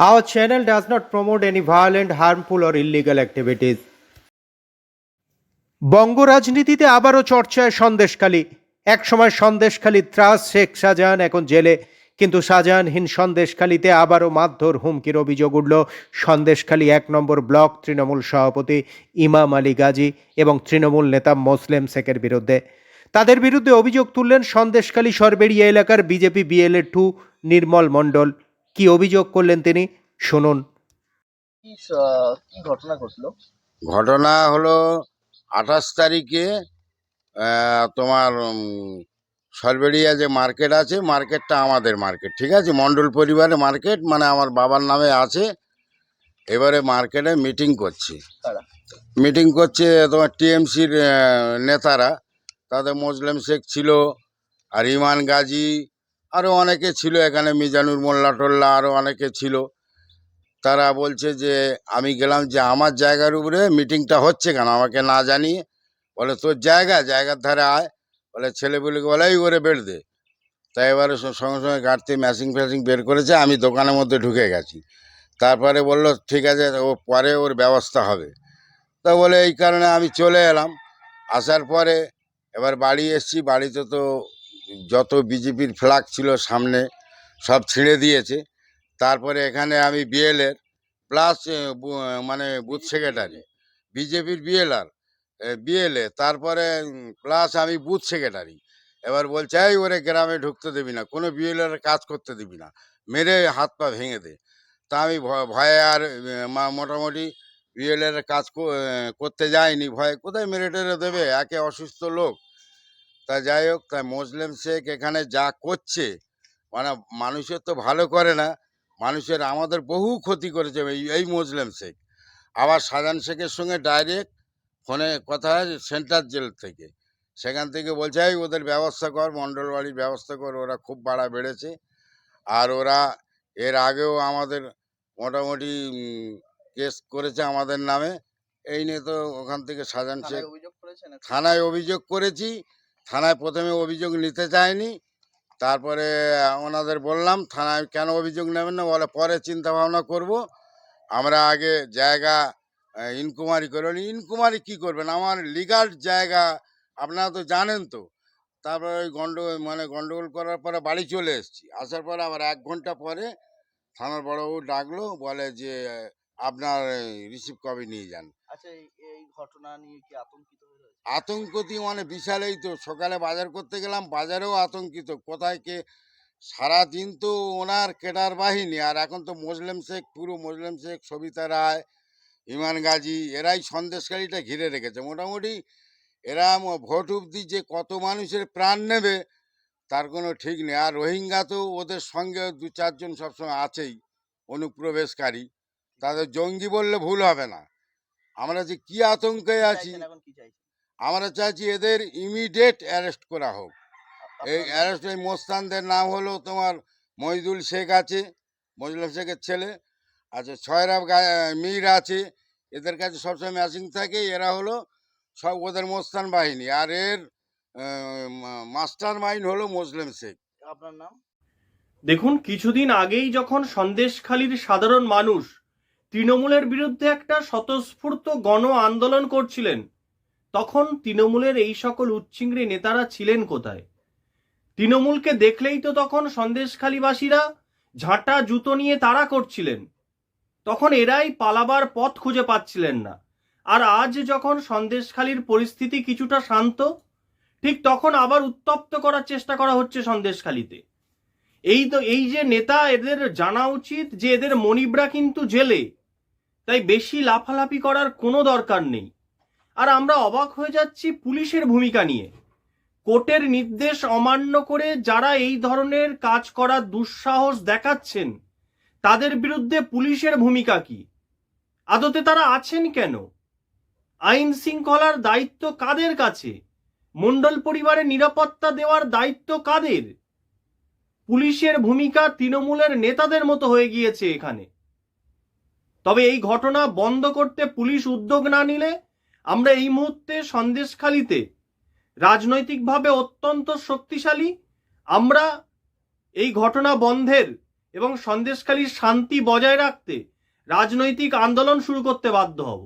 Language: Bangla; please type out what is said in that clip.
Our channel does not promote any violent, harmful, or illegal activities. বঙ্গ রাজনীতিতে আবারও চর্চায় সন্দেশখালী। একসময় সন্দেশখালী ত্রাস শেখ শাহজাহান এখন জেলে। কিন্তু শাহজাহানহীন সন্দেশখালীতে আবারও মারধর হুমকির অভিযোগ উঠল। সন্দেশখালী এক নম্বর ব্লক তৃণমূল সভাপতি ইমাম আলী গাজী এবং তৃণমূল নেতা মোসলেম শেখের বিরুদ্ধে। তাদের বিরুদ্ধে অভিযোগ তুললেন সন্দেশখালী সরবেরিয়া এলাকার BJP BLA two Nirmal Mondal. কি অভিযোগ করলেন তিনি? শুনুন। কি ঘটনা ঘটলো? ঘটনা হলো আঠাশ তারিখে তোমার উম, সরবেরিয়া যে মার্কেট আছে মার্কেটটা আমাদের মার্কেট ঠিক আছে? মণ্ডল পরিবারের মার্কেট মানে আমার বাবার নামে আছে। এবারে মার্কেটে মিটিং করছি। মিটিং করছে তোমার টিএমসির নেতারা। তাদের মুসলিম শেখ ছিল আর ইমান গাজী আরও অনেকে ছিল এখানে, মিজানুর, মোল্লা টোল্লা আরও অনেকে ছিল। তারা বলছে যে, আমি গেলাম যে আমার জায়গার উপরে মিটিংটা হচ্ছে কেন? আমাকে না জানিয়ে? বলে, তোর জায়গা, জায়গার ধারে আয়। বলে, ছেলেপুলেকে বলে, এই করে বের দে। তাই এবারে সঙ্গে সঙ্গে গাড়িতে ম্যাচিং ফ্যাচিং বের করেছে, আমি দোকানের মধ্যে ঢুকে গেছি। তারপরে বলল, ঠিক আছে, ও পরে ওর ব্যবস্থা হবে। তা বলে, এই কারণে আমি চলে এলাম। আসার পরে এবার বাড়ি এসছি, বাড়িতে তো যত বিজেপির ফ্ল্যাগ ছিল সামনে, সব ছিঁড়ে দিয়েছে। তারপরে এখানে আমি বিএলের প্লাস মানে বুথ সেক্রেটারি বিজেপির বিএলআর বিএলএ তারপরে প্লাস আমি বুথ সেক্রেটারি এবার বলছে, এই, ওরে গ্রামে ঢুকতে দিবি না, কোনো বিএলএর কাজ করতে দিবি না, মেরে হাত পা ভেঙে দে। তা আমি ভয়ে আর মোটামুটি বিএলএর কাজ করতে যাইনি। ভয়ে কোথায় মেরে টেরে দেবে? একে অসুস্থ লোক। তা যাই হোক তাই মুসলিম শেখ এখানে যা করছে মানে মানুষের তো ভালো করে না মানুষের আমাদের বহু ক্ষতি করেছে এই এই মুসলিম শেখ। আবার সাজান শেখের সঙ্গে ডাইরেক্ট ফোনে কথা হয় সেন্ট্রাল জেল থেকে। সেখান থেকে বলছে এই ওদের ব্যবস্থা কর মণ্ডল বাড়ির ব্যবস্থা কর ওরা খুব বাড়া বেড়েছে। আর ওরা এর আগেও আমাদের মোটামুটি কেস করেছে আমাদের নামে। এই নিয়ে তো ওখান থেকে সাজান শেখ থানায় অভিযোগ করেছি। থানায় প্রথমে অভিযোগ নিতে চায়নি তারপরে ওনাদের বললাম, থানায় কেন অভিযোগ নেবেন না? বলে পরে চিন্তা ভাবনা করব। আমরা আগে জায়গা ইনকুমারি করব ইনকুমারি কী করবেন? আমার লিগাল জায়গা, আপনারা তো জানেন তো। তারপরে ওই গন্ডগোল মানে গন্ডগোল করার পরে বাড়ি চলে এসেছি। আসার পরে আবার এক ঘণ্টা পরে থানার বড়বাবু ডাকলো, বলে যে, আপনার রিসিভ কপি নিয়ে যান। আচ্ছা এই ঘটনা নিয়ে কি আতঙ্কিত রয়েছে আতঙ্কতি মানে বিশাল এই তো। সকালে বাজার করতে গেলাম বাজারেও আতঙ্কিত। কোথায় কে? সারাদিন তো ওনার কেডার বাহিনী আর এখন তো মুসলিম শেখ পুরো মুসলিম শেখ সবিতা রায় ইমান গাজী এরাই সন্দেশকারীটা ঘিরে রেখেছে। মোটামুটি এরা ভোট অবধি যে কত মানুষের প্রাণ নেবে তার কোনো ঠিক নেই। আর রোহিঙ্গা তো ওদের সঙ্গে দু চারজন সবসময় আছেই অনুপ্রবেশকারী। তাদের জঙ্গি বললে ভুল হবে না। আমরা যে কি আতঙ্কে আছি আমরা চাইছি এদের ইমিডিয়েট অ্যারেস্ট করা হোক। এই অ্যারেস্ট এই মোস্তানদের নাম হলো তোমার মহিদুল শেখ আছে মজলুম শেখের ছেলে। আচ্ছা ছয়রাব গা- মীর আছে এদের কাছে সবসময় ম্যাচিং থাকে এরা হলো সব ওদের মোস্তান বাহিনী। আর এর মাস্টার মাইন্ড হলো মুসলিম শেখ। আপনার নাম? দেখুন কিছুদিন আগেই যখন সন্দেশখালীর সাধারণ মানুষ তৃণমূলের বিরুদ্ধে একটা স্বতঃস্ফূর্ত গণ আন্দোলন করছিলেন তখন তৃণমূলের এই সকল উচ্ছিংড়ি নেতারা ছিলেন কোথায়? তৃণমূলকে দেখলেই তো তখন সন্দেশখালীবাসীরা ঝাঁটা জুতো নিয়ে তাড়া করছিলেন। তখন এরাই পালাবার পথ খুঁজে পাচ্ছিলেন না। আর আজ যখন সন্দেশখালীর পরিস্থিতি কিছুটা শান্ত, ঠিক তখন আবার উত্তপ্ত করার চেষ্টা করা হচ্ছে সন্দেশখালীতে। এই তো, এই যে নেতা এদের জানা উচিত যে এদের মনিবরা কিন্তু জেলে। তাই বেশি লাফালাফি করার কোনো দরকার নেই। আর আমরা অবাক হয়ে যাচ্ছি পুলিশের ভূমিকা নিয়ে। কোর্টের নির্দেশ অমান্য করে যারা এই ধরনের কাজ করার দুঃসাহস দেখাচ্ছেন, তাদের বিরুদ্ধে পুলিশের ভূমিকা কি? আদতে তারা আছেন কেন? আইন শৃঙ্খলার দায়িত্ব কাদের কাছে? মণ্ডল পরিবারের নিরাপত্তা দেওয়ার দায়িত্ব কাদের? পুলিশের ভূমিকা তৃণমূলের নেতাদের মতো হয়ে গিয়েছে এখানে। তবে এই ঘটনা বন্ধ করতে পুলিশ উদ্যোগ না নিলে আমরা এই মুহূর্তে সন্দেশখালিতে রাজনৈতিকভাবে অত্যন্ত শক্তিশালী, আমরা এই ঘটনা বন্ধের এবং সন্দেশখালীর শান্তি বজায় রাখতে রাজনৈতিক আন্দোলন শুরু করতে বাধ্য হব।